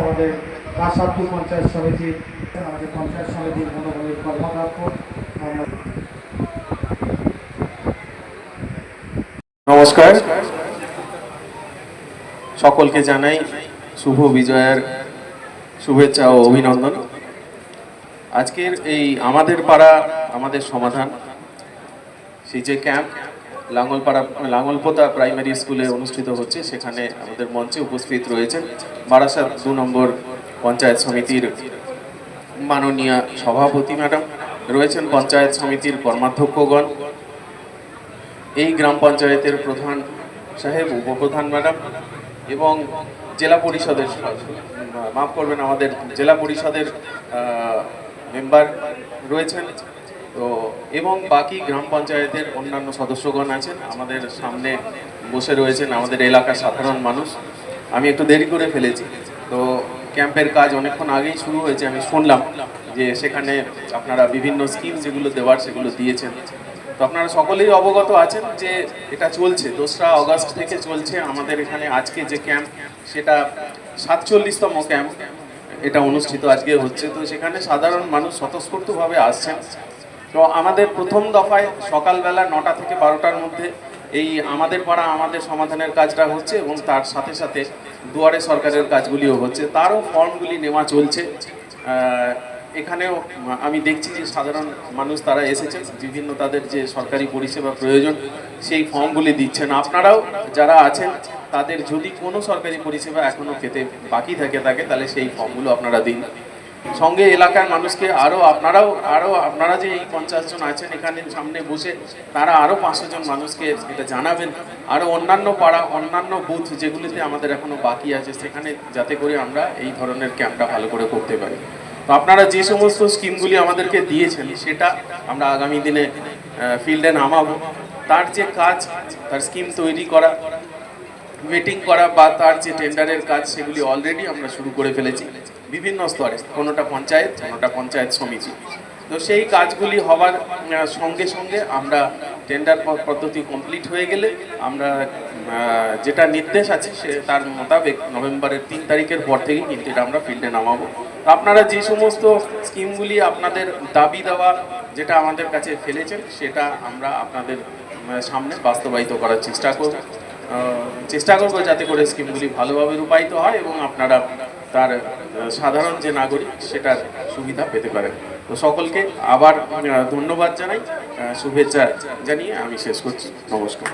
আমাদের কাশাপুর পঞ্চায়েত সমিতি আমাদের পঞ্চায়েত সমিতির মনোবলের আমরা নমস্কার। সকলকে জানাই শুভ বিজয়ের শুভেচ্ছা ও অভিনন্দন। আজকের এই আমাদের পাড়া, আমাদের সমাধান, সেই যে ক্যাম্প লাঙ্গলপাড়া, লাঙ্গলপোতা প্রাইমারি স্কুলে অনুষ্ঠিত হচ্ছে। সেখানে আমাদের মঞ্চে উপস্থিত রয়েছেন বারাসাত দু নম্বর পঞ্চায়েত সমিতির মাননীয় সভাপতি ম্যাডাম, রয়েছেন পঞ্চায়েত সমিতির কর্মাধ্যক্ষগণ, এই গ্রাম পঞ্চায়েতের প্রধান সাহেব, উপপ্রধান ম্যাডাম এবং জেলা পরিষদের মাফ করবেন, আমাদের জেলা পরিষদের মেম্বার রয়েছেন। তো, এবং বাকি গ্রাম পঞ্চায়েতের অন্যান্য সদস্যগণ আছেন। আমাদের সামনে বসে রয়েছেন আমাদের এলাকার সাধারণ মানুষ। আমি একটু দেরি করে ফেলেছি। তো, ক্যাম্পের কাজ অনেকক্ষণ আগেই শুরু হয়েছে। আমি শুনলাম যে সেখানে আপনারা বিভিন্ন স্কিম যেগুলো দেওয়ার, সেগুলো দিয়েছেন। তো, আপনারা সকলেই অবগত আছেন যে এটা চলছে। দোসরা অগস্ট থেকে চলছে। আমাদের এখানে আজকে যে ক্যাম্প, সেটা সাতচল্লিশতম ক্যাম্প এটা অনুষ্ঠিত আজকে হচ্ছে। তো, সেখানে সাধারণ মানুষ স্বতঃস্ফূর্তভাবে আসছেন। তো আমাদের প্রথম দফায় সকালবেলা নটা থেকে বারোটার মধ্যে এই আমাদের পাড়া আমাদের সমাধানের কাজটা হচ্ছে এবং তার সাথে সাথে দুয়ারে সরকারের কাজগুলিও হচ্ছে। তারও ফর্মগুলি নেওয়া চলছে। এখানেও আমি দেখছি যে সাধারণ মানুষ তারা এসেছে বিভিন্ন তাদের যে সরকারি পরিষেবা প্রয়োজন সেই ফর্মগুলি দিচ্ছেন। আপনারাও যারা আছেন, তাদের যদি কোনো সরকারি পরিষেবা এখনও পেতে বাকি থাকে থাকে তাহলে সেই ফর্মগুলো আপনারা দিন। সঙ্গে এলাকার মানুষকে আরও আপনারাও আরও আপনারা যে এই পঞ্চাশ জন আছেন এখানে সামনে বসে, তারা আরও পাঁচশো জন মানুষকে এটা জানাবেন। আরও অন্যান্য পাড়া, অন্যান্য বুথ যেগুলিতে আমাদের এখনও বাকি আছে, সেখানে যাতে করে আমরা এই ধরনের ক্যাম্পটা ভালো করে করতে পারি। তো আপনারা যে সমস্ত স্কিমগুলি আমাদেরকে দিয়েছেন, সেটা আমরা আগামী দিনে ফিল্ডে নামাবো। তার যে কাজ, তার স্কিম তৈরি করা, মিটিং করা বা তার যে টেন্ডারের কাজ, সেগুলি অলরেডি আমরা শুরু করে ফেলেছি। বিভিন্ন স্তরে কোনোটা পঞ্চায়েত কোনোটা পঞ্চায়েত সমিতি। তো সেই কাজগুলি হওয়ার সঙ্গে সঙ্গে আমরা টেন্ডার পদ্ধতি কমপ্লিট হয়ে গেলে আমরা যেটা নির্দেশ আছে সে, তার মোতাবেক নভেম্বরের তিন তারিখের পর থেকেই কিন্তু এটা আমরা ফিল্ডে নামাবো। আপনারা যে সমস্ত স্কিমগুলি আপনাদের দাবি দেওয়া, যেটা আমাদের কাছে ফেলেছেন, সেটা আমরা আপনাদের সামনে বাস্তবায়িত করার চেষ্টা করব। চেষ্টা করব যাতে করে স্কিমগুলি ভালোভাবে রূপায়িত হয় এবং আপনারা তার সাধারণ যে নাগরিক সেটার সুবিধা পেতে পারেন। তো সকলকে আবার ধন্যবাদ জানাই। শুভেচ্ছা জানিয়ে আমি শেষ করছি। নমস্কার।